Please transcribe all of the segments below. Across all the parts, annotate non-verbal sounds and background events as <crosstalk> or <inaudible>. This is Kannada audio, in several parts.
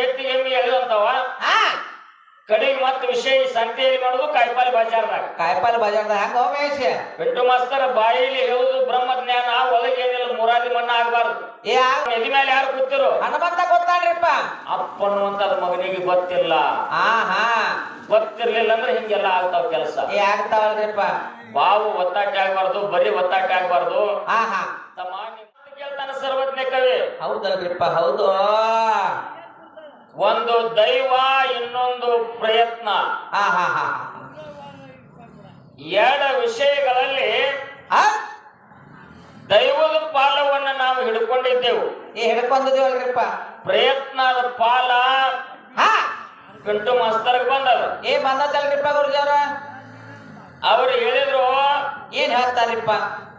ಎತ್ತಿ ಎಮ್ಮಿ ಎಳೆದಂತವ ಕಡೆಗೆ ಮತ್ತೆ ವಿಷಯ ಸಂತೆಯಲ್ಲಿ ಮಾಡೋದು ಕಾಯಿಪಾಲಿ ಬಜಾರ್ದಾಗ. ಕಾಯಿಪಾಲಿ ಬಜಾರ್ದಾಗ ಹೆಂಗ ಬಿಟ್ಟು ಮಾಸ್ತರ ಬಾಯಿಲಿ ಹೇಳುದು ಬ್ರಹ್ಮ ಜ್ಞಾನ ಒಳಗೆ ಏನಿಲ್ಲ ಮುರಾದಿ ಮಣ್ಣ ಆಗ್ಬಾರ್ದು. ಏ ಎದಿ ಮೇಲೆ ಯಾರು ಕೂತಿರು? ಹನುಮಂತ ಗೊತ್ತಾನ್ರಿಪ್ಪ. ಅಪ್ಪನ್ನುವಂತದ ಮಗನಿಗೆ ಗೊತ್ತಿಲ್ಲ. ಹಾ ಹಾ. ಗೊತ್ತಿರ್ಲಿಲ್ಲ ಅಂದ್ರೆ ಹಿಂಗೆಲ್ಲ ಆಗ್ತಾವ ಕೆಲಸ. ಏ ಆಗ್ತಾವಲ್ರಿಪ್ಪ. ಬಾವು ಒತ್ತಾಟ ಆಗ್ಬಾರ್ದು ಬರೀ ಒತ್ತಾಟ ಆಗ್ಬಾರ್ದು. ಹಾ ಹಾ. ತಮ್ಮ ಕೇಳ್ತಾನ ಸರ್ವಜ್ಞ ಕವಿ. ಹೌದಲ್ರಿಪ್ಪ ಹೌದು. ಒಂದು ದೈವ ಇನ್ನೊಂದು ಪ್ರಯತ್ನ. ಹಾ ಹಾ ಹಾ. ಎರಡು ವಿಷಯಗಳಲ್ಲಿ ದೈವದ ಪಾಲವನ್ನು ನಾವು ಹಿಡ್ಕೊಂಡಿದ್ದೆವು. ಹಿಡ್ಕೊಂಡಿದ್ದೇವಲ್ರಿಪ್ಪ. ಪ್ರಯತ್ನ ಪ್ರಯತ್ನದ ಪಾಲ ಹಾ. ಪಿಂಟು ಮಾಸ್ತರ್ಗೆ ಬಂದದ. ಏ ಬಂದದಲ್ರಿಪ್ಪ ಗುರುಜಾರ ಅವರು ಹೇಳಿದ್ರು ಏನ್ ಹೇಳ್ತಾರಿಪ್ಪ?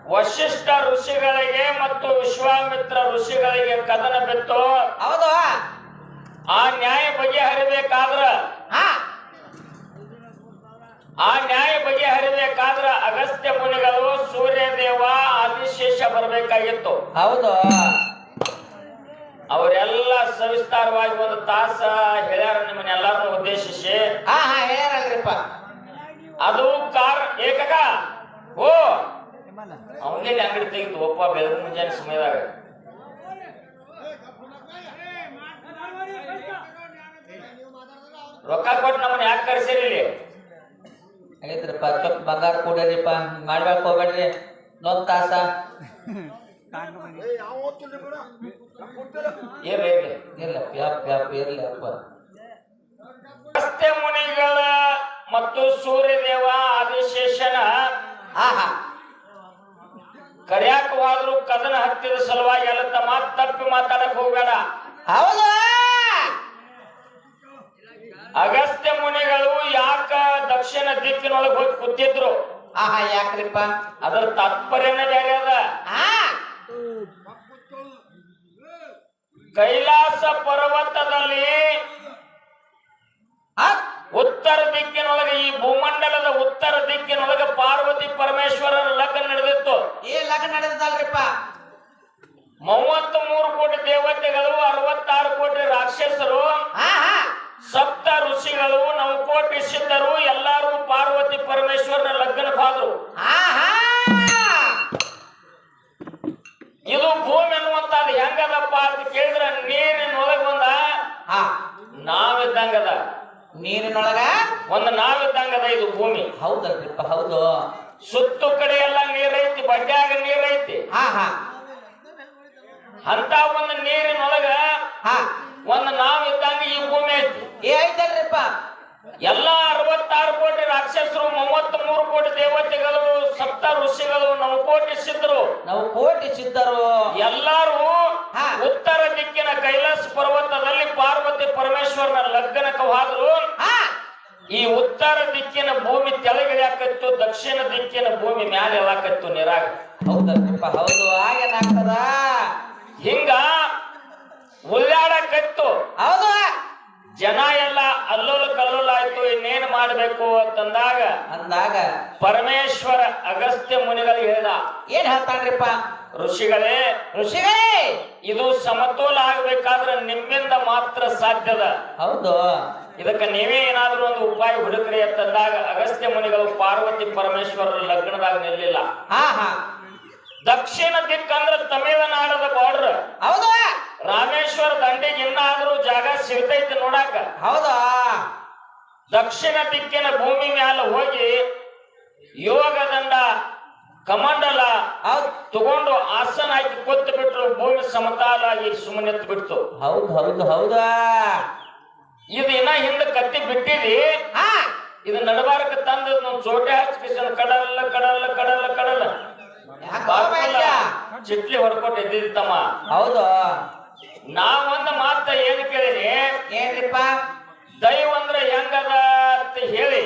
ವಶಿಷ್ಠ ಋಷಿಗಳಿಗೆ ಮತ್ತು ವಿಶ್ವಾಮಿತ್ರ ಋಷಿಗಳಿಗೆ ಕದನ ಬಿತ್ತು. ಹೌದು? ಆ ನ್ಯಾಯ ಬಗೆಹರಿಬೇಕಾದ್ರ ಆ ನ್ಯಾಯ ಬಗೆಹರಿಬೇಕಾದ್ರ ಅಗಸ್ತ್ಯ ಮುನಿಗಳು ಸೂರ್ಯದೇವ ಆದಿಶೇಷ ಬರಬೇಕಾಗಿತ್ತು. ಹೌದು. ಅವರೆಲ್ಲ ಸವಿಸ್ತಾರವಾಗಿ ಒಂದು ತಾಸ ಹೇಳ್ಯಾರ ನಿಮ್ಮನ್ನೆಲ್ಲಾರನ್ನು ಉದ್ದೇಶಿಸಿ. ಹಾ ಹಾ ಹೇಳ್ಯಾರಲ್ರಿಪ್ಪ. ಅದು ಕಾರ್ ಏಕಕ? ಓ. ಅವನಿಗೆ ಅಂಗಡಿ ತೆಗಿತು. ಒಪ್ಪ ಬೆಳಗಿನ ಮುಂಜಾನೆ ಸಮಯದಾಗ. ರೊಕ್ಕ ಕೊಟ್ಟು ನಮ್ಮನ್ನ ಯಾಕೆ ಕರ್ಸಿರಿ ಇಲ್ಲಿ? ಆಗೈತ್ರಿಪ್ಪ ಸ್ವಲ್ಪ ಬಂಗಾರ ಕೊಡ್ರಿಪ್ಪ ಮಾಡ್ಬೇಕು ಹೋಗ್ಬೇಡ್ರಿ. ನೊಂದ್ ತಾಸ. ಇರ್ಲಪ್ಪ ಯಪ್ಪ ಯಪ್ಪ ಇರ್ಲಪ್ಪ ಮುನಿಗಳ ಮತ್ತು ಸೂರ್ಯದೇವ ಆದಿಶೇಷನ ಹಾ ಹಾ. ಕರ್ಯಾಕ ಹೋದ್ರು ಕದನ ಹತ್ತಿದ ಸಲುವಾಗಿ ಎಲ್ಲ ತಮ್ಮ ತಪ್ಪಿ ಮಾತಾಡಕ್ ಹೋಗ್ಬೇಡ. ಹೌದು? ಅಗಸ್ತ್ಯ ಮುನಿಗಳು ಯಾಕ ದಕ್ಷಿಣ ದಿಕ್ಕಿನೊಳಗೆ ಹೋಗಿ ಕೂತಿದ್ರು? ಆಹಾ ಯಾಕ್ರಿಪ್ಪ? ಅದರ ತಾತ್ಪರ್ಯನೇ ಬೇರೆ ಅದ. ಕೈಲಾಸ ಪರ್ವತದಲ್ಲಿ ಉತ್ತರ ದಿಕ್ಕಿನೊಳಗೆ ಈ ಭೂಮಂಡಲದ ಉತ್ತರ ದಿಕ್ಕಿನೊಳಗೆ ಪಾರ್ವತಿ ಪರಮೇಶ್ವರರ ಲಗ್ನ ನಡೆದಿತ್ತು. ಏ ಲಗ್ನ ನಡೆದಲ್ರಿಪ್ಪ ಮೂವತ್ತ್ ಮೂರು ಕೋಟಿ ದೇವತೆಗಳು ಅರವತ್ತಾರು ಕೋಟಿ ರಾಕ್ಷಸರು ಹಾ ಹಾ ಸಪ್ತ ಋಷಿಗಳು ಸಿದ್ಧರು ಎಲ್ಲರೂ ಪಾರ್ವತಿ ಪರಮೇಶ್ವರನ ಲಗ್ನ ಭಾಗರು ಇದು ಭೂಮಿ ಅನ್ನುವಂತದ್ದು ಹೆಂಗದಪ್ಪ ಅಂತ ಕೇಳಿದ್ರೆ ನೀರಿನೊಳಗೆ ಒಂದ ಹಾ. ನಾವಿದ್ದಂಗದ. ನೀರಿನೊಳಗ? ಒಂದು ನಾವಿದ್ದಂಗದ ಇದು ಭೂಮಿ. ಹೌದಲ್ರಿಪ್ಪ ಹೌದು. ಸುತ್ತು ಕಡೆ ಎಲ್ಲ ನೀರೈತಿ. ಬಡ್ಡ್ಯಾಗ ನೀರೈತಿ ಅಂತ ಒಂದು ನೀರಿನೊಳಗ ಹಾ. ಒಂದು ನಾವಿದ್ದಂಗ ಈ ಭೂಮಿ ಐತಿ. ಏ ಐತಲ್ರಿಪ್ಪ. ಎಲ್ಲ ಅರವತ್ತಾರು ಕೋಟಿ ರಾಕ್ಷಸರು ಮೂವತ್ತ್ ಮೂರು ಕೋಟಿ ದೇವತೆಗಳು ಸಪ್ತ ಋಷಿಗಳು ನಾವು ಸಿದ್ಧರು ನಾವು ಕೋಟಿ ಸಿದ್ಧರು ಎಲ್ಲರೂ ಉತ್ತರ ದಿಕ್ಕಿನ ಕೈಲಾಸ ಪರ್ವತದಲ್ಲಿ ಪಾರ್ವತಿ ಪರಮೇಶ್ವರನ ಲಗ್ನಕ್ಕೆ ಹೋದ್ರು. ಈ ಉತ್ತರ ದಿಕ್ಕಿನ ಭೂಮಿ ತೆಳಗಿಳಿಯಾಕತ್ತು ದಕ್ಷಿಣ ದಿಕ್ಕಿನ ಭೂಮಿ ಮ್ಯಾಲೆ ಎಲ್ಲಾಕತ್ತು ನೀರಾಗ. ಹೌದಪ್ಪ ಹೌದು ಆಗೇನಾಗ್ತದ ಹಿಂಗ ಉಳ್ಳಾಡಕತ್ತು ಹೌದು. ಜನ ಎಲ್ಲ ಅಲ್ಲೋಲ ಕಲ್ಲೋಲ ಆಯ್ತು ಇನ್ನೇನ್ ಮಾಡಬೇಕು ಅಂತಂದಾಗ ಅಂದಾಗ ಪರಮೇಶ್ವರ ಅಗಸ್ತ್ಯ ಮುನಿಗಳು ಹೇಳ್ದ ಏನ್ ಹೇಳ್ತಾನ್ರಿಪ್ಪ? ಋಷಿಗಳೇ ಋಷಿಗಳೇ! ಇದು ಸಮತೋಲ ಆಗ್ಬೇಕಾದ್ರೆ ನಿಮ್ಮಿಂದ ಮಾತ್ರ ಸಾಧ್ಯದ ಹೌದು. ಇದಕ್ಕೆ ನೀವೇ ಏನಾದ್ರೂ ಒಂದು ಉಪಾಯ ಹುಡುಕ್ರಿ ಅಂತಂದಾಗ ಅಗಸ್ತ್ಯ ಮುನಿಗಳು ಪಾರ್ವತಿ ಪರಮೇಶ್ವರರ ಲಗ್ನದಾಗ ನಿಲ್ಲಿಲ್ಲ. ಹಾ ಹಾ. ದಕ್ಷಿಣ ದಿಕ್ಕಂದ್ರ ತಮಿಳುನಾಡದ ಬಾರ್ಡರ್. ಹೌದು. ರಾಮೇಶ್ವರ ದಂಡಿಗೆ ಇನ್ನಾದ್ರೂ ಜಾಗ ಸಿಗ್ತೈತಿ ನೋಡಾಕ. ಹೌದಾ? ದಕ್ಷಿಣ ದಿಕ್ಕಿನ ಭೂಮಿ ಮ್ಯಾಲ ಹೋಗಿ ಯೋಗದಂಡ ಕಮಂಡಲ ಹೌದ್. ತಗೊಂಡು ಆಸನ ಹಾಕಿ ಕೂತ್ ಬಿಟ್ರು ಭೂಮಿ ಸಮತಾಲಾಗಿ ಸುಮ್ಮನೆತ್ ಬಿಡ್ತು. ಹೌದು ಹೌದು ಹೌದಾ? ಇದು ಇನ್ನ ಹಿಂದೆ ಕತ್ತಿ ಬಿಟ್ಟಿದಿ ಇದು ನಡಬಾರಕ ತಂದು ಚೋಟೆ ಹಚ್ಕಿಸನ ಕಡಲ್ಲ ಕಡಲ್ಲ ಕಡಲ್ಲ ಕಡಲ್ಲ? ಚಿಟ್ಲಿ ಹೊಡ್ಕೊಟ್ಟು ಎದ್ದಿತ್ತಮ್ಮ ಹೌದು. ನಾವೊಂದು ಮಾತ ಏನು ಕೇಳಿನಿ ಏನ್ರಿಪ್ಪ? ದೈವ ಅಂದ್ರೆ ಹೆಂಗದ ಅಂತ ಹೇಳಿ.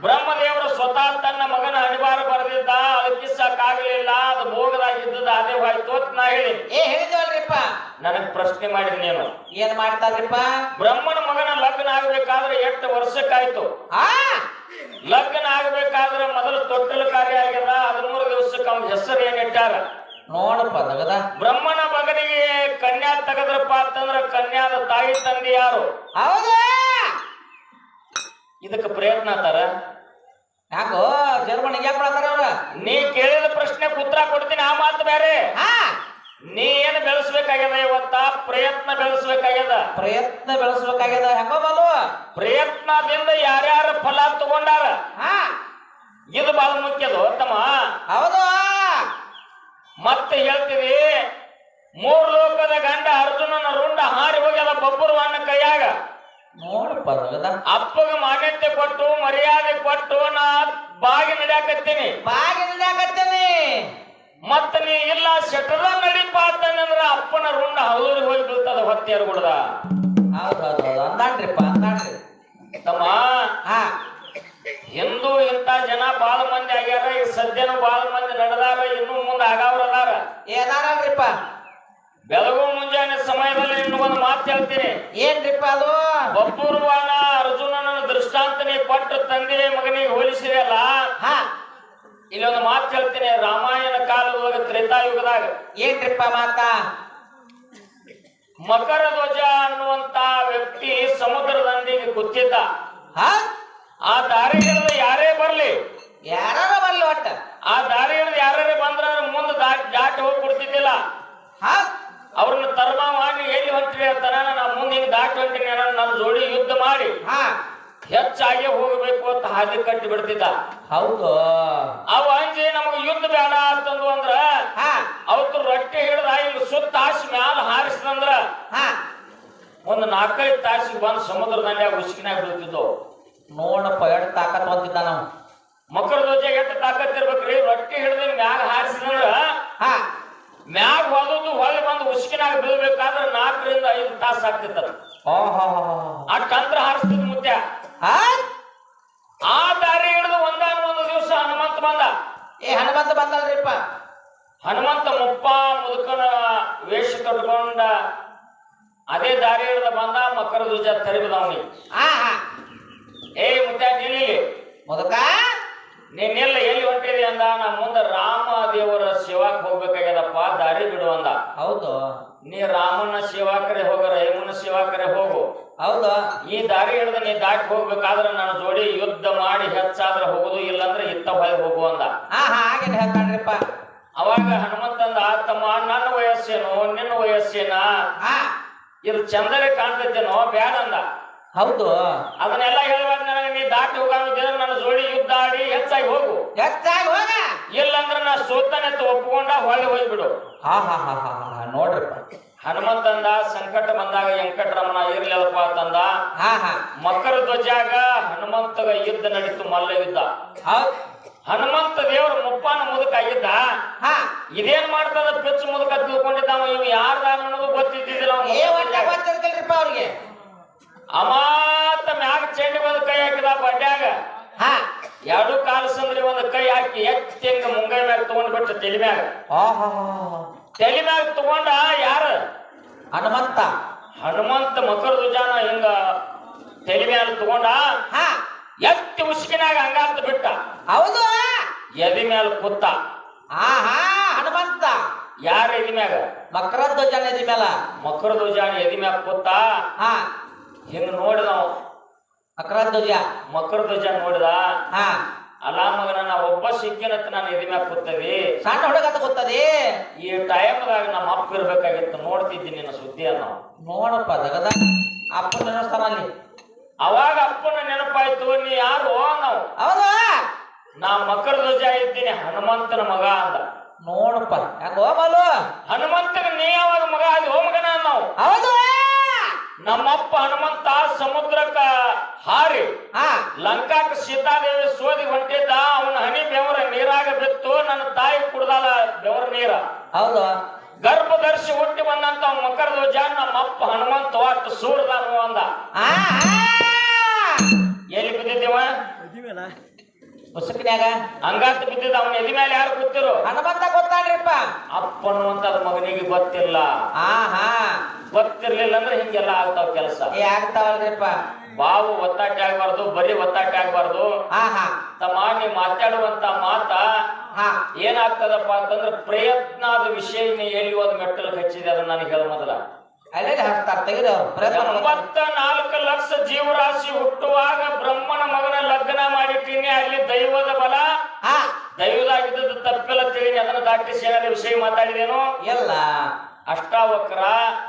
ಬ್ರಹ್ಮದೇವರು ಸ್ವತಃ ತನ್ನ ಮಗನ ಅನಿವಾರ ಬರೆದಿದ್ದ ಅದಕ್ಕೆ ಸಾಕಾಗಲಿಲ್ಲ ಅದು ಭೋಗದಾಗಿದ್ದದ ಅದೇ ಹೋಯ್ತು ಅಂತ ನಾ ಹೇಳಿ. ಏ ಹೇಳಿದ್ವಲ್ರಿಪ್ಪ? ನನಗ್ ಪ್ರಶ್ನೆ ಮಾಡಿದ್ ನೀನು. ಏನ್ ಮಾಡ್ತಾರ್ರಿಪ್ಪ? ಬ್ರಹ್ಮನ ಮಗನ ಲಗ್ನ ಆಗ್ಬೇಕಾದ್ರೆ ಎಷ್ಟು ವರ್ಷಕ್ಕಾಯ್ತು. ಲಗ್ನ ಆಗ್ಬೇಕಾದ್ರೆ ಮೊದಲು ತೊಟ್ಟಲು ಕಾರ್ಯ ಆಗ್ಯದ ಹದಿಮೂರು ದಿವಸಕ್ಕೆ ಅವನ ಹೆಸರು ಏನ್ ಇಟ್ಟಾರ ನೋಡಪ್ಪ ತಗದ ಬ್ರಹ್ಮನ ಮಗನಿಗೆ ಕನ್ಯಾ ತೆಗದ್ರಪ್ಪ ಅಂತಂದ್ರ ಕನ್ಯಾದ ತಾಯಿ ತಂದೆ ಯಾರು? ಹೌದು. ಇದಕ್ಕೆ ಪ್ರಯತ್ನ ಆತಾರ ಯಾಕೋ ಜರ್ಮನಿಗೆ ಯಾಕೆ ಮಾಡ್ತಾರ ಅವ್ರ? ನೀ ಕೇಳಿದ ಪ್ರಶ್ನೆ ಉತ್ತರ ಕೊಡ್ತೀನಿ ಆ ಮಾತು ಬೇರೆ. ಹಾ. ನೀ ಏನ್ ಬೆಳೆಸ್ಬೇಕಾಗ್ಯದ ಇವತ್ತ? ಪ್ರಯತ್ನ ಬೆಳೆಸ್ಬೇಕಾಗ್ಯದ? ಪ್ರಯತ್ನ ಬೆಳೆಸ್ಬೇಕಾಗ್ಯದ ಹೆಂಗೋ ಬಾಲು? ಪ್ರಯತ್ನದಿಂದ ಯಾರ್ಯಾರ ಫಲ ತಗೊಂಡಾರ? ಇದು ಬಹಳ ಮುಖ್ಯದು ತಮ್ಮ ಹೌದು. ಮತ್ತೆ ಹೇಳ್ತೀವಿ ಮೂರ್ ಲೋಕದ ಗಂಡ ಅರ್ಜುನನ ರುಂಡ ಹಾರಿ ಹೋಗ್ಯದ ಬಬ್ಬುರುವನ್ನ ಕೈಯಾಗ. ದಗದ ಅಪ್ಪಗ ಮಾನ್ಯತೆ ಕೊಟ್ಟು ಮರ್ಯಾದೆ ಕೊಟ್ಟು ನಾ ಬಾಗಿ ನಡ್ಯಾಕತ್ತೀನಿ. ಬಾಗಿಲಾಕತ್ತೇನೆ ಮತ್ತ ನೀ ಇಲ್ಲ ಶಟರ ನಡಿಪ ಅಂತಂದ್ರ ಅಪ್ಪನ ರುಂಡ ಹಲೂರಿ ಹೋಗಿ ಬೀಳ್ತದ ಹೊತ್ತಿಯರ್ ಗುಡ್ದ. ಹೌದೌದು ತಮ್ಮ ಹಾ. ಹಿಂದೂ ಇಂತ ಜನ ಬಾಳ ಮಂದಿ ಆಗ್ಯಾರ ಈ ಸದ್ಯನ ಬಾಳ ಮಂದಿ ನಡೆದಾರ ಇನ್ನು ಮುಂದೆ ಆಗವ್ರ ಅದಾರ. ಏನಾರಲ್ರಿಪ್ಪ ಬೆಳಗು ಮುಂಜಾನೆ ಸಮಯದಲ್ಲಿ ಇನ್ನು ಒಂದು ಮಾತು ಹೇಳ್ತೀನಿ. ಏನ್ರಿಪ್ಪ ಅದು? ಬಬ್ಬುರುವಾನ ಅರ್ಜುನನ ದೃಷ್ಟಾಂತ ನೀ ಕೊಟ್ಟು ತಂದೆ ಮಗನಿಗೆ ಹೋಲಿಸಿರಲ್ಲ ಹಾ. ಇಲ್ಲೊಂದು ಮಾತು ಹೇಳ್ತೀನಿ ರಾಮಾಯಣ ಕಾಲದೊಳಗ ತ್ರೇತಾಯುಗದಾಗ. ಏನ್ರಿಪ್ಪ ಮಾತಾ? ಮಕರ ಧ್ವಜ ಅನ್ನುವಂತ ವ್ಯಕ್ತಿ ಸಮುದ್ರದಂದಿಗೆ ಕೂತಿದ್ದ ಹಾ? ಆ ದಾರಿ ಹಿಡಿದು ಯಾರೇ ಬರ್ಲಿ. ಯಾರಾರ ಬರ್ಲಿ ಒಟ್ಟ. ಆ ದಾರಿ ಹಿಡಿದು ಯಾರೇ ಬಂದ್ರ ಮುಂದೆ ದಾಟಿ ಹೋಗಿ ಕೊಡ್ತಿದ್ದಿಲ್ಲ ಹಾ ಅವ್ರನ್ನ ತರ್ಮ ಮಾಡಿ ಎಲ್ಲಿ ಹೊಂಟ್ರಿ ಅಂತಾನ ನಾ ಮುಂದೆ ಹಿಂಗ್ ದಾಟಿ ಹೊಂಟಿನಿ ನನ್ನ ಜೋಡಿ ಯುದ್ಧ ಮಾಡಿ. ಹಾ. ಹೆಚ್ಚಾಗಿ ಹೋಗಬೇಕು ಅಂತ ಹಾದಿ ಕಟ್ಟಿ ಬಿಡ್ತಿದ್ದ. ಹೌದು. ಅವ ಅಂಜಿ ನಮಗ ಯುದ್ಧ ಬೇಡ ಅಂತಂದು ಅಂದ್ರ ಹಾ. ಅವತ್ತು ರೊಟ್ಟಿ ಹಿಡಿದ ಹಿಂಗ್ ಸುತ್ತ ಹಾಸಿ ಮ್ಯಾಲ ಹಾರಿಸಿದಂದ್ರ ಹಾ. ಒಂದು ನಾಲ್ಕೈದು ತಾಸಿಗೆ ಬಂದು ಸಮುದ್ರದಲ್ಲಿ ಉಸುಕಿನಾಗ ಬೀಳ್ತಿದ್ದವು. ನೋಡಪ್ಪ ಎರಡು ತಾಕತ್ ಹೊಂದಿದ್ದ ನಾವು. ಮಕರ ಧ್ವಜ ಎಷ್ಟು ತಾಕತ್ ಇರ್ಬೇಕ್ರಿ? ರೊಟ್ಟಿ ಹಿಡಿದ ಮ್ಯಾಗ ಹಾರಿಸಿದ್ರ ಹಾ. ಮ್ಯಾಗ ಹೊಲದು ಹೊಳೆ ಬಂದು ಉಸುಕಿನಾಗ ಬೀಳ್ಬೇಕಾದ್ರೆ ನಾಲ್ಕರಿಂದ ಐದು ತಾಸು ಆಗ್ತಿತ್ತ ಆ ತಂತ್ರ ಹಾರಿಸ್ತಿದ್ ಮುತ್ಯ. ಹಾ? ಆ ದಾರಿ ಹಿಡಿದು ಒಂದಾನ ಒಂದು ದಿವಸ ಹನುಮಂತ ಬಂದ. ಏ ಹನುಮಂತ ಬಂದಲ್ರಿಪ್ಪ ಹನುಮಂತ ಮುಪ್ಪ ಮುದುಕನ ವೇಷ ಕಟ್ಕೊಂಡ ಅದೇ ದಾರಿ ಹಿಡಿದ ಬಂದ ಮಕರ ಧ್ವಜ ತರಿಬಿದವನಿಗೆ. ಹಾ ಹಾ. ಏ ಮುತ್ಯ ನಿಲ್ಲಿ ಮೊದಕ? ನೀನೆಲ್ಲ ಎಲ್ಲಿ ಹೊಂಟಿರಿ ಅಂದ? ನಾ ಮುಂದೆ ರಾಮ ದೇವರ ಸೇವಾಕ್ ಹೋಗ್ಬೇಕಾಗ್ಯದಪ್ಪ ದಾರಿ ಬಿಡು ಅಂದ. ಹೌದು. ನೀ ರಾಮನ ಸೇವಾಕರೆ ಹೋಗ ಯಮುನ ಸೇವಾಕರೆ ಹೋಗು. ಹೌದು. ಈ ದಾರಿ ಹಿಡಿದ ನೀ ದಾಟಿ ಹೋಗ್ಬೇಕಾದ್ರೆ ನನ್ನ ಜೋಡಿ ಯುದ್ಧ ಮಾಡಿ ಹೆಚ್ಚಾದ್ರೆ ಹೋಗುದು ಇಲ್ಲಾಂದ್ರೆ ಇತ್ತ ಹೊಳೆ ಹೋಗು ಅಂದ. ಹಾ ಹಾ ಹಾಗೇನು ಹೇಳ್ತಾನ್ರಿಪ್ಪ ಅವಾಗ ಹನುಮಂತಂದ ತಮ್ಮ ನನ್ನ ವಯಸ್ಸೇನು ನಿನ್ನ ವಯಸ್ಸೇನಾ? ಇದು ಚಂದಗೆ ಕಾಣ್ತೈತೇನೋ ಬ್ಯಾಡ ಅಂದ. ಹೌದು. ಅದನ್ನೆಲ್ಲ ಹೇಳುವಾಗ ನನಗೆ ನೀ ದಾಟಿ ಹೋಗಿದ್ರೆ ನನ್ನ ಜೋಡಿ ಯುದ್ಧ ಆಡಿ ಹೆಚ್ಚಾಗಿ ಹೋಗು. ಹೆಚ್ಚಾಗಿ ಹೋಗ. ಇಲ್ಲಂದ್ರೆ ನಾ ಸೋತನೆ ಒಪ್ಪಿಕೊಂಡ ಒಪ್ಕೊಂಡ ಹೊಳ್ಳಿ ಹೋಗ್ಬಿಡು. ಹಾ ಹಾ ಹಾ ಹಾ ಹಾ ನೋಡ್ರಿಪ್ಪ ಹನುಮಂತಂದ ಸಂಕಟ ಬಂದಾಗ ವೆಂಕಟರಮಣ ಇರ್ಲಿಲ್ಲಪ್ಪ ಅಂತಂದ ಮಕರ ಧ್ವಜಾಗ ಹನುಮಂತಗ ಯುದ್ಧ ನಡೀತು ಮಲ್ಲ ಯುದ್ಧ. ಹನುಮಂತ ದೇವ್ರ ಮುಪ್ಪನ ಮುದುಕ ಆಗಿದ್ದ ಹಾ. ಇದೇನ್ ಮಾಡ್ತದ ಪಿಚ್ಚು ಮುದುಕ ತಿಳ್ಕೊಂಡಿದ್ದಾವ ಇವ್ ಯಾರ್ದ ಅನ್ನೋದು ಗೊತ್ತಿದ್ದಿದ್ದಿಲ್ಲ ಗೊತ್ತಿರ್ತಿಲ್ರಿಪ್ಪ ಅವ್ರಿಗೆ? ಅಮಾತ ಮ್ಯಾಗ ಚೆಂಡಿ ಒಂದು ಕೈ ಹಾಕಿದ ಬಡ್ಡ್ಯಾಗ ಹಾ. ಎರಡು ಕಾಲು ಸಂದ್ರಿ ಒಂದು ಕೈ ಹಾಕಿ ಎತ್ತಿ ಹಿಂಗ ಮುಂಗೈ ಮ್ಯಾಗ ತಗೊಂಡ್ಬಿಟ್ಟು ತಲೆ ಮ್ಯಾಗ. ತಲೆ ಮ್ಯಾಗ ತಗೊಂಡ ಯಾರ? ಹನುಮಂತ. ಹನುಮಂತ ಮಕರ ಧ್ವಜಾನ ಹಿಂಗ ತಲೆ ಮ್ಯಾಲ ತಗೊಂಡ ಹಾ. ಎತ್ತಿ ಉಸುಕಿನಾಗ ಹಂಗಾಂತ ಬಿಟ್ಟ. ಹೌದು. ಎದಿ ಮ್ಯಾಲ ಕೂತ. ಆಹಾ ಹನುಮಂತ. ಯಾರ ಎದಿ ಮ್ಯಾಗ? ಮಕರ ಧ್ವಜ ಎದಿ ಮ್ಯಾಲ. ಮಕರ ಧ್ವಜಾನ ಎದಿ ಮ್ಯಾಗ ಕೂತ. ಹಾ. ಹಿಂಗ ನೋಡಿದ ನಾವು. ಮಕರ ಧ್ವಜ. ಮಕರ ಧ್ವಜ ನೋಡಿದ? ಹಾ. ಅಲ್ಲ ಮಗನ ನಾ ಒಬ್ಬ ಸಿಕ್ಕಿನತ್ತ ನಾನು ಎದೆ ಮ್ಯಾಗ ಕೂತದಿ ಸಣ್ಣ ಹುಡುಗತ ಗೊತ್ತದಿ? ಈ ಟೈಮ್ದಾಗ ನಮ್ಮ ಅಪ್ಪ ಇರ್ಬೇಕಾಗಿತ್ತು ನೋಡ್ತಿದ್ದೀನಿ ನಿನ್ನ ಸುದ್ದಿಯನ್ನು ನೋಡಪ್ಪ ದಗದ ಅಪ್ಪ ನೆನಸ್ತಾನ ಅಲ್ಲಿ. ಅವಾಗ ಅಪ್ಪನ ನೆನಪಾಯ್ತು ನೀ ಯಾರು ನಾವು? ಹೌದಾ. ನಾ ಮಕರ ಧ್ವಜ ಇದ್ದೀನಿ ಹನುಮಂತನ ಮಗ ಅಂದ. ನೋಡಪ್ಪ ಯಾಕೆ ಹೋಗಲು ಹನುಮಂತನ ನೀ ಯಾವಾಗ ಮಗ ಅಲ್ಲಿ ಹೋಮಗನ ನಾವು ಹೌದು. ನಮ್ಮಪ್ಪ ಹನುಮಂತ ಸಮುದ್ರಕ್ಕ ಹಾರಿ. ಲಂಕಾಕ್ ಲಂಕಾಕ ಸೀತಾದೇವಿ ಸೋದಿ ಹೊಂಟಿದ್ದ ಅವನ ಹನಿ ಬೆವರ ನೀರಾಗ ಬಿತ್ತು ನನ್ನ ತಾಯಿ ಕುಡ್ದಾಲ ಬೆವರ ನೀರ. ಹೌದು. ಗರ್ಭಧರಿಸಿ ಹುಟ್ಟಿ ಬಂದಂತ ಅವ್ನ ಮಕರ ಧ್ವಜ ನಮ್ಮಪ್ಪ ಹನುಮಂತ ಒಟ್ಟು ಸೂರ್ದಾನು ಅಂದ. ಆ ಎಲ್ಲಿ ಬಿದ್ದಿದ್ದೇವ? ಮುಸುಕಿನ್ಯಾಗ ಹಂಗಾತ ಬಿದ್ದಿದ್ದ ಅವನ ಎದಿ ಮೇಲೆ ಯಾರು ಕೂತಿರು? ಹನುಮಂತ ಗೊತ್ತಾನ್ರಿಪ್ಪ ಅಪ್ಪನ್ನುವಂತ ಮಗನಿಗೆ ಗೊತ್ತಿಲ್ಲ. ಆಹಾ ಹಾ. ಗೊತ್ತಿರ್ಲಿಲ್ಲ ಅಂದ್ರೆ ಹಿಂಗೆಲ್ಲ ಆಗ್ತಾವ ಕೆಲಸ. ಆಗ್ತಾವಲ್ರಿಪ್ಪ. ಬಾವು ಒತ್ತಾಟ ಆಗ್ಬಾರ್ದು ಬರೀ ಒತ್ತಾಟ ಆಗ್ಬಾರ್ದು. ತಮ್ಮ ನೀ ಮಾತಾಡುವಂತ ಮಾತ ಏನಾಗ್ತದಪ್ಪ ಅಂತಂದ್ರೆ ಪ್ರಯತ್ನದ ವಿಷಯ ಎಲ್ಲಿ ಒಂದು ಮೆಟ್ಟಲು ಹಚ್ಚಿದೆ ಅದನ್ನ ನನಗೆ ಹೇಳ ಮೊದಲ. ಪ್ರಯತ್ನ. ಎಂಬತ್ತ ನಾಲ್ಕು ಲಕ್ಷ ಜೀವರಾಶಿ ಹುಟ್ಟುವಾಗ ಬ್ರಹ್ಮನ ಮಗನ ಲಗ್ನ ಮಾಡಿಟ್ಟೀನಿ ಅಲ್ಲಿ ದೈವದ ಬಲ. ಹಾ. ದೈವದಾಗಿದ್ದದ್ದು ತಪ್ಪಿಲ್ಲ ತಿಳಿನಿ ಅದನ್ನ ದಾಟಿಸಿ ಏನಾದ್ರು ವಿಷಯ ಮಾತಾಡಿದೇನು? ಎಲ್ಲ. ಅಷ್ಟಾವಕ್ರ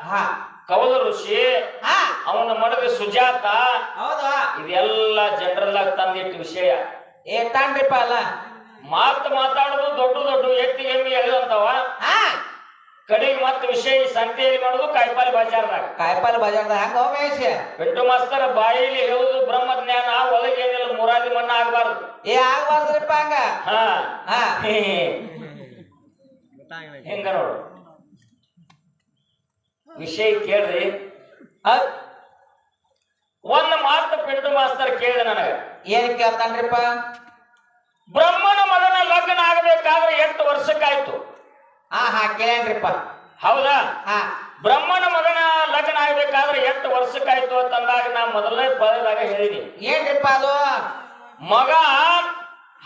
ಹಾ. ಕೌಲ ಋಷಿ ಹಾ. ಅವನ ಮಡದಿ ಸುಜಾತ. ಹೌದಾ. ಇದೆಲ್ಲ ಜನರಲ್ ಆಗಿ ತಂದಿಟ್ಟು ವಿಷಯ. ಏ ತಾಂಡ್ರಿಪ್ಪ ಅಲ್ಲ. ಮಾತು ಮಾತಾಡೋದು ದೊಡ್ಡ ದೊಡ್ಡ ಎತ್ತಿ ಎಮ್ಮಿ ಎಳೆದಂತವ. ಹಾ. ಕಡೆಗೆ ಮತ್ತೆ ವಿಷಯ ಸಂತೆಯಲ್ಲಿ ಮಾಡೋದು ಕಾಯಿಪಾಲೆ ಬಜಾರ್ದಾಗ. ಕಾಯಿಪಲ್ಲೆ ಬಜಾರ್ದ ಹಂಗ ಪೆಟ್ಟು ಮಾಸ್ತರ ಬಾಯಿಲಿ ಹೇಳುದು ಬ್ರಹ್ಮ ಜ್ಞಾನ ಒಳಗೆ ಏನಿಲ್ಲ ಮುರಾದಿ ಮಣ್ಣ ಆಗ್ಬಾರ್ದು. ಏ ಆಗ್ಬಾರ್ದ್ರಿಪ್ಪ ಹಂಗ. ಹಾ. ಹಾ. <laughs> ಹೆಂಗ ನೋಡು. ವಿಷಯ ಕೇಳ್ರಿ. ಒಂದು ಮಾತು ಪೆಟ್ಟು ಮಾಸ್ತರ್ ಕೇಳಿದೆ ನನಗೆ. ಏನ್ ಕೇಳ್ತಾನ್ರಿಪ್ಪ? ಬ್ರಹ್ಮನ ಮಗನ ಲಗ್ನ ಆಗಬೇಕಾದ್ರೆ ಎಂಟು ವರ್ಷಕ್ಕಾಯ್ತು. ಆ ಹಾ ಕೇಳೇನ್ರಿಪ್ಪ. ಹೌದಾ? ಹಾ. ಬ್ರಹ್ಮನ ಮಗನ ಲಗ್ನ ಆಗ್ಬೇಕಾದ್ರೆ ಎಂಟು ವರ್ಷಕ್ಕಾಯ್ತು ಅಂತಂದಾಗ ನಾ ಮೊದಲನೇ ಪದದಾಗ ಹೇಳಿನಿ. ಏನ್ರಿಪ್ಪ ಅದು? ಮಗ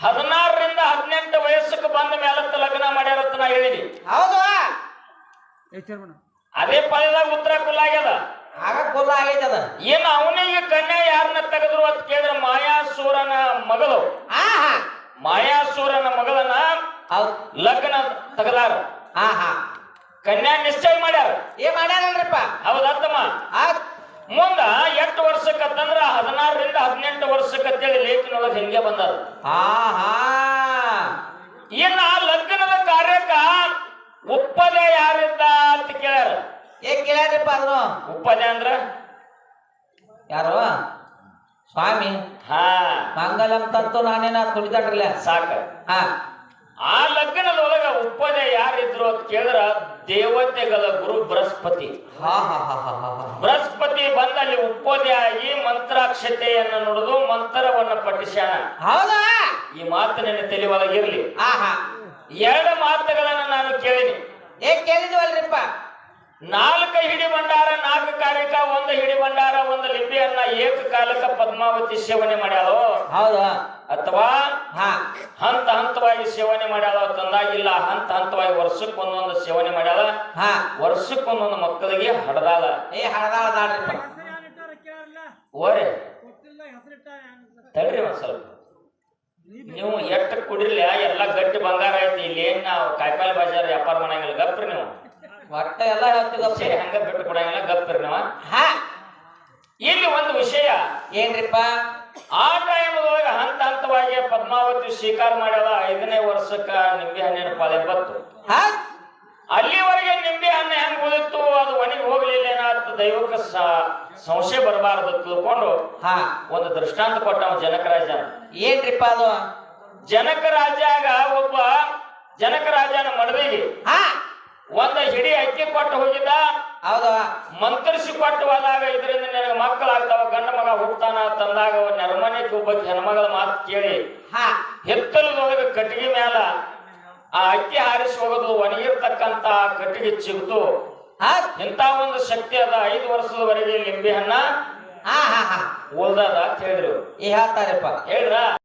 ಹದಿನಾರರಿಂದ ಹದಿನೆಂಟು ವಯಸ್ಸಕ್ಕೆ ಬಂದ ಮೇಲತ್ತ ಲಗ್ನ ಮಾಡ್ಯಾರತ್ತ ನಾ ಹೇಳಿನಿ. ಹೌದು. ಅದೇ ಪದದಾಗ ಉತ್ತರ ಕುಲ್ಲಾಗ್ಯದ ಆಗ ಕುಲ್ಲ ಆಗೈತೆ ಅದ ಏನ್ ಅವನಿಗೆ ಕನ್ಯಾ ಯಾರನ್ನ ತೆಗೆದ್ರು ಅಂತ ಕೇಳಿದ್ರೆ ಮಾಯಾಸೂರನ ಮಗಳು. ಆಹಾ ಮಾಯಾಸೂರನ ಮಗಳನ್ನ ಲಗ್ನ ತೆಗದಾರ. ಆಹಾ ಕನ್ಯಾ ನಿಶ್ಚಯ ಮಾಡ್ಯಾರ. ಏ ಮಾಡ್ಯಾರಲ್ರಿಪ್ಪ ಹೌದ್ ಮುಂದ ಎಷ್ಟು ವರ್ಷಕ್ಕಂತಂದ್ರ ಹದಿನಾರರಿಂದ ಹದಿನೆಂಟು ವರ್ಷಕ್ಕಂತೇಳಿ ಲೇಖನೊಳಗೆ ಹಿಂಗೆ ಬಂದಾರ ಆಹಾ ಇನ್ನ ಲಗ್ನದ ಕಾರ್ಯಕ್ಕ ಉಪ್ಪದೆ ಯಾರಿದ್ದ ಅಂತ ಕೇಳ್ಯಾರ. ಏ ಕೇಳ್ಯಾರಪ್ಪ ಅದನ್ನು ಉಪ್ಪದೆ ಅಂದ್ರ? ಯಾರು? ಸ್ವಾಮಿ. ಹಾ. ಮಂಗಲಂ ತಂತು ನಾನೇನ ತುಳಿದಾಡ್ರಲ್ಲ ಸಾಕ. ಹಾ. ಆ ಲಗ್ನದೊಳಗ ಉಪ್ಪದೆ ಯಾರಿದ್ರು ಅಂತ ಕೇಳಿದ್ರ ದೇವತೆಗಳ ಗುರು ಬೃಹಸ್ಪತಿ. ಬೃಹಸ್ಪತಿ ಬಂದಲ್ಲಿ ಉಪ್ಪದೆ ಆಗಿ ಮಂತ್ರಾಕ್ಷತೆಯನ್ನು ನುಡಿದು ಮಂತ್ರವನ್ನ ಪಠಿಸ್ಯಾನ. ಹೌದಾ? ಈ ಮಾತು ನಿನ್ನ ತಲೆ ಒಳಗಿರ್ಲಿ ಹಾ ಹಾ. ಎರಡು ಮಾತುಗಳನ್ನು ನಾನು ಕೇಳಿನಿ ಏ ಕೇಳಿದ್ವಲ್ರಿಪ್ಪ? ನಾಲ್ಕು ಹಿಡಿ ಭಂಡಾರ ನಾಲ್ಕು ಕಾರ್ಯಕ ಒಂದು ಹಿಡಿ ಭಂಡಾರ ಒಂದು ಲಿಪಿಯನ್ನ ಏಕಕಾಲಕ ಪದ್ಮಾವತಿ ಸೇವನೆ ಮಾಡ್ಯಾಳು? ಹೌದಾ. ಅಥವಾ ಹಾ. ಹಂತ ಹಂತವಾಗಿ ಸೇವನೆ ಮಾಡ್ಯಾಳ ತಂದಾಗಿಲ್ಲ ಹಂತ ಹಂತವಾಗಿ ವರ್ಷಕ್ಕೆ ಒಂದೊಂದು ಸೇವನೆ ಮಾಡ್ಯಾಳ? ಹಾ. ವರ್ಷಕ್ಕೆ ಒಂದೊಂದು ಮಕ್ಕಳಿಗೆ ಹಡದಾಳ. ಏ ಹಡದಾಳ ಓರೆ. ತಡ್ರಿ ಒಂದ್ ಸ್ವಲ್ಪ. ನೀವು ಎಷ್ಟು ಕುಡಿರ್ಲಿ ಎಲ್ಲ ಗಟ್ಟಿ ಬಂಗಾರ ಐತಿ ಇಲ್ಲಿ ಏನ್ ನಾವು ಕಾಯಿಪಾಲ್ ಬಜಾರ್ ವ್ಯಾಪಾರ ಮಾಡಂಗಿಲ್ಲ ಗಪ್ರಿ ನೀವು? ಒಟ್ಟ ಎಲ್ಲ ಹೇಳ್ತೀವಿ ಹಂಗ ಬಿಟ್ಟು ಕೊಡಂಗಿಲ್ಲ ಗಪ್ರಿ ನೀವು ಹಾ. ಇಲ್ಲಿ ಒಂದು ವಿಷಯ. ಏನ್ರಿಪ್ಪ? ಆ ಟೈಮ್ದೊಳಗ ಹಂತ ಹಂತವಾಗಿ ಪದ್ಮಾವತಿ ಸ್ವೀಕಾರ ಮಾಡ್ಯಾಳ ಐದನೇ ವರ್ಷಕ್ಕ ನಿಮ್ಗೆ ಹನ್ನೆರಡು ಪಾಲೆ ಬತ್ತು ಅಲ್ಲಿವರೆಗೆ ನಿಂಬೆ ಹಣ್ಣು ಹೆಂಗ್ ಉಳಿತು? ಅದು ಒಣಗಿ ಹೋಗ್ಲಿಲ್ಲ ಏನಾದ್ರು ದೈವಕ್ಕೆ ಸಂಶಯ ಬರಬಾರದು ತಿಳ್ಕೊಂಡು ಹಾ. ಒಂದು ದೃಷ್ಟಾಂತ ಕೊಟ್ಟ ಜನಕರಾಜ ಏನ್ರಿಪ್ಪ ಅದು? ಜನಕ ರಾಜಾಗ ಒಬ್ಬ ಜನಕ ರಾಜನ ಮಡದಿಗೆ ಹಾ. ಒಂದ ಹಿಡಿ ಅಕ್ಕಿ ಕೊಟ್ಟು ಹೋಗಿದ್ದ. ಹೌದು. ಮಂತ್ರಿಸಿ ಕೊಟ್ಟು ಹೋದಾಗ ಇದರಿಂದ ನಿನಗೆ ಮಕ್ಕಳಾಗ್ತಾವ ಗಂಡ ಮಗ ಹುಡ್ತಾನ ತಂದಾಗ ನೆರಮನೆಗೆ ಒಬ್ಬ ಹೆಣ್ಮಗಳ ಮಾತು ಕೇಳಿ. ಹಾ. ಹಿತ್ತಲದೊಳಗೆ ಕಟ್ಟಿಗೆ ಮ್ಯಾಲ ಆ ಅಕ್ಕಿ ಹಾರಿಸಿ ಹೋಗೋದು ಒಣಗಿರ್ತಕ್ಕಂತ ಕಟ್ಟಿಗೆ ಚಿಗುತು. ಹಾ. ಇಂಥ ಒಂದು ಶಕ್ತಿ ಅದ ಐದು ವರ್ಷದವರೆಗೆ ಲಿಂಬೆ ಹಣ್ಣ ಉಳ್ದದ ಅಂತ ಹೇಳಿದ್ರು. ಈ ಹೇಳ್ತಾರಪ್ಪ. ಹೇಳ್ರ?